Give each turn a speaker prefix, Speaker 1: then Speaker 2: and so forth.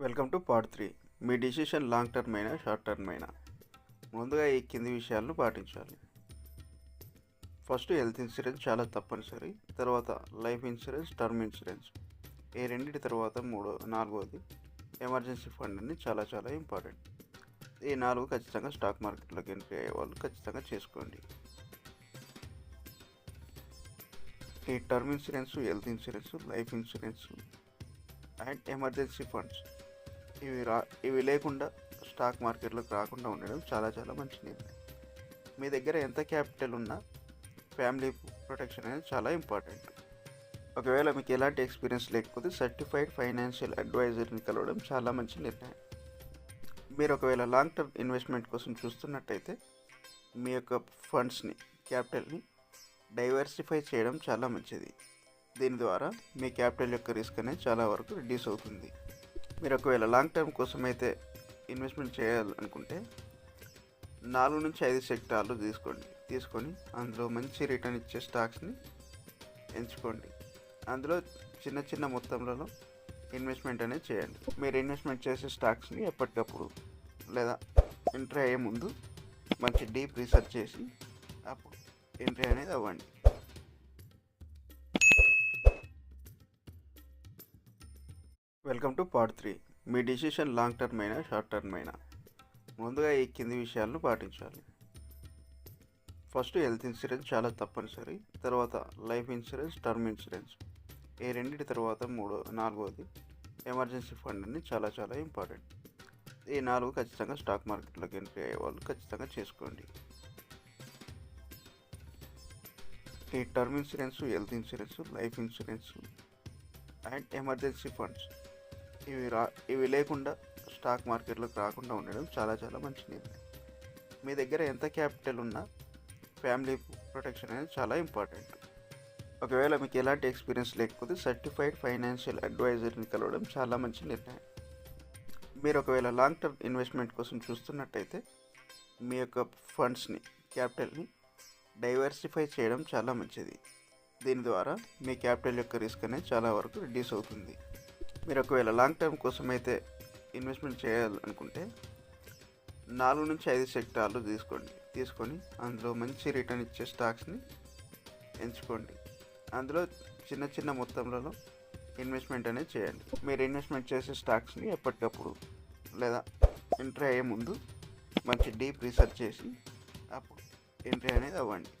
Speaker 1: Welcome to part three. Me decision long term అయినా short term అయినా. ముందుగా ఈ కింది విషయాలను పాటించాలి. ఫస్ట్ హెల్త్ ఇన్సూరెన్స్ చాలా తప్పనిసరి. తర్వాత లైఫ్ ఇన్సూరెన్స్ టర్మ్ ఇన్సూరెన్స్. ఈ రెండింటి తర్వాత మూడో నాలుగోది ఎమర్జెన్సీ ఫండ్ అని చాలా చాలా ఇంపార్టెంట్. ఈ నాలుగు ఖచ్చితంగా స్టాక్ మార్కెట్లోకి ఎంట్రీ అయ్యే వాళ్ళు ఖచ్చితంగా చేసుకోండి. ఈ term insurance health insurance life insurance and emergency funds. ఇవి రా ఇవి లేకుండా స్టాక్ మార్కెట్లోకి రాకుండా ఉండడం చాలా చాలా మంచి నిర్ణయం మీ దగ్గర ఎంత క్యాపిటల్ ఉన్నా ఫ్యామిలీ ప్రొటెక్షన్ అనేది చాలా ఇంపార్టెంట్. ఒకవేళ మీకు ఎలాంటి ఎక్స్పీరియన్స్ లేకపోతే సర్టిఫైడ్ ఫైనాన్షియల్ అడ్వైజర్ని కలవడం చాలా మంచి నిర్ణయం. మీరు ఒకవేళ లాంగ్ టర్మ్ ఇన్వెస్ట్మెంట్ కోసం చూస్తున్నట్టయితే మీ యొక్క ఫండ్స్ని క్యాపిటల్ని డైవర్సిఫై చేయడం చాలా మంచిది. దీని ద్వారా మీ క్యాపిటల్ యొక్క రిస్క్ అనేది చాలా వరకు రిడ్యూస్ అవుతుంది. మీరు ఒకవేళ లాంగ్ టర్మ్ కోసం అయితే ఇన్వెస్ట్మెంట్ చేయాలనుకుంటే నాలుగు నుంచి ఐదు సెక్టార్లు తీసుకోండి. తీసుకొని అందులో మంచి రిటర్న్ ఇచ్చే స్టాక్స్ని ఎంచుకోండి. అందులో చిన్న చిన్న మొత్తంలో ఇన్వెస్ట్మెంట్ అనేది చేయండి. మీరు ఇన్వెస్ట్మెంట్ చేసే స్టాక్స్ని ఎప్పటికప్పుడు లేదా ఎంట్రీ అయ్యే ముందు మంచి డీప్ రీసెర్చ్ చేసి అప్పుడు ఎంట్రీ అనేది అవ్వండి. Welcome to part three. Me decision long term అయినా షార్ట్ టర్మ్ అయినా. ముందుగా ఈ కింది విషయాలను పాటించాలి. ఫస్ట్ హెల్త్ ఇన్సూరెన్స్ చాలా తప్పనిసరి. తర్వాత లైఫ్ ఇన్సూరెన్స్ టర్మ్ ఇన్సూరెన్స్. ఈ రెండింటి తర్వాత మూడో నాలుగోది ఎమర్జెన్సీ ఫండ్ అని చాలా చాలా ఇంపార్టెంట్. ఈ నాలుగు ఖచ్చితంగా స్టాక్ మార్కెట్లోకి ఎంట్రీ అయ్యే వాళ్ళు ఖచ్చితంగా చేసుకోండి. ఈ term insurance health insurance life insurance and emergency funds. ఇవి రా ఇవి లేకుండా స్టాక్ మార్కెట్లోకి రాకుండా ఉండడం చాలా చాలా మంచి నిర్ణయం మీ దగ్గర ఎంత క్యాపిటల్ ఉన్నా ఫ్యామిలీ ప్రొటెక్షన్ అనేది చాలా ఇంపార్టెంట్. ఒకవేళ మీకు ఎలాంటి ఎక్స్పీరియన్స్ లేకపోతే సర్టిఫైడ్ ఫైనాన్షియల్ అడ్వైజర్ని కలవడం చాలా మంచి నిర్ణయం. మీరు ఒకవేళ లాంగ్ టర్మ్ ఇన్వెస్ట్మెంట్ కోసం చూస్తున్నట్టయితే మీ యొక్క ఫండ్స్ని క్యాపిటల్ని డైవర్సిఫై చేయడం చాలా మంచిది. దీని ద్వారా మీ క్యాపిటల్ యొక్క రిస్క్ అనేది చాలా వరకు రిడ్యూస్ అవుతుంది. మీరు ఒకవేళ లాంగ్ టర్మ్ కోసం అయితే ఇన్వెస్ట్మెంట్ చేయాలనుకుంటే నాలుగు నుంచి ఐదు సెక్టార్లు తీసుకోండి. తీసుకొని అందులో మంచి రిటర్న్ ఇచ్చే స్టాక్స్ని ఎంచుకోండి. అందులో చిన్న చిన్న మొత్తంలో ఇన్వెస్ట్మెంట్ అనేది చేయండి. మీరు ఇన్వెస్ట్మెంట్ చేసే స్టాక్స్ని ఎప్పటికప్పుడు లేదా ఎంట్రీ అయ్యే ముందు మంచి డీప్ రీసెర్చ్ చేసి అప్పుడు ఎంట్రీ అనేది అవ్వండి.